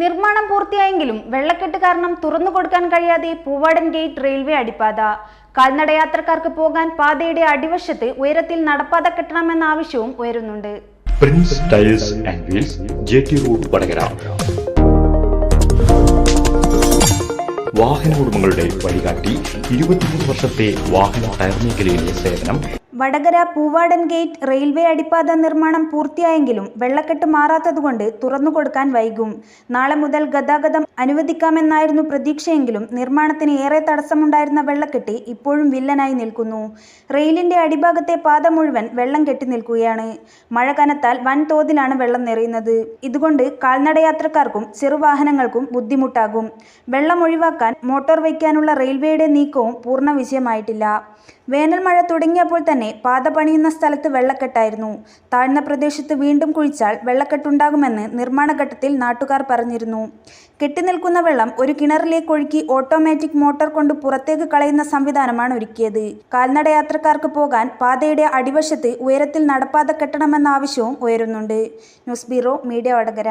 നിർമ്മാണം പൂർത്തിയായെങ്കിലും വെള്ളക്കെട്ട് കാരണം തുറന്നു കൊടുക്കാൻ കഴിയാതെ പൂവാടൻ ഗേറ്റ് റെയിൽവേ അടിപ്പാത. കാൽനടയാത്രക്കാർക്ക് പോകാൻ പാതയുടെ അടിവശത്ത് ഉയരത്തിൽ നടപ്പാത കെട്ടണമെന്ന ആവശ്യവും ഉയരുന്നുണ്ട്. പ്രിൻസ് ആൻഡ് വീൽസ് റോഡ് വാഹന ഉടമകളുടെ വഴികാട്ടി ഇരുപത്തിമൂന്ന് വർഷത്തെ വാഹന ടയർ മേഖലയിലെ സേവനം വടകര പൂവാടൻ ഗേറ്റ് റെയിൽവേ അടിപ്പാത നിർമ്മാണം പൂർത്തിയായെങ്കിലും വെള്ളക്കെട്ട് മാറാത്തതുകൊണ്ട് തുറന്നുകൊടുക്കാൻ വൈകും. നാളെ മുതൽ ഗതാഗതം അനുവദിക്കാമെന്നായിരുന്നു പ്രതീക്ഷയെങ്കിലും നിർമ്മാണത്തിന് ഏറെ തടസ്സമുണ്ടായിരുന്ന വെള്ളക്കെട്ട് ഇപ്പോഴും വില്ലനായി നിൽക്കുന്നു. റെയിലിന്റെ അടിഭാഗത്തെ പാത മുഴുവൻ വെള്ളം കെട്ടി നിൽക്കുകയാണ്. മഴ കനത്താൽ വൻതോതിലാണ് വെള്ളം നിറയുന്നത്. ഇതുകൊണ്ട് കാൽനടയാത്രക്കാർക്കും ചെറുവാഹനങ്ങൾക്കും ബുദ്ധിമുട്ടാകും. വെള്ളം ഒഴിവാക്കാൻ മോട്ടോർ വയ്ക്കാനുള്ള റെയിൽവേയുടെ നീക്കവും പൂർണ വിജയമായിട്ടില്ല. വേനൽ മഴ തുടങ്ങിയപ്പോൾ തന്നെ പാത പണിയുന്ന സ്ഥലത്ത് വെള്ളക്കെട്ടായിരുന്നു. താഴ്ന്ന പ്രദേശത്ത് വീണ്ടും കുഴിച്ചാൽ വെള്ളക്കെട്ടുണ്ടാകുമെന്ന് നിർമ്മാണ ഘട്ടത്തിൽ നാട്ടുകാർ പറഞ്ഞിരുന്നു. കെട്ടിനിൽക്കുന്ന വെള്ളം ഒരു കിണറിലേക്ക് ഒഴുക്കി ഓട്ടോമാറ്റിക് മോട്ടോർ കൊണ്ട് പുറത്തേക്ക് കളയുന്ന സംവിധാനമാണ് ഒരുക്കിയത്. കാൽനട യാത്രക്കാർക്ക് പോകാൻ പാതയുടെ അടിവശത്ത് ഉയരത്തിൽ നടപ്പാത കെട്ടണമെന്ന ആവശ്യവും ഉയരുന്നുണ്ട്. News bureau media Vadakara.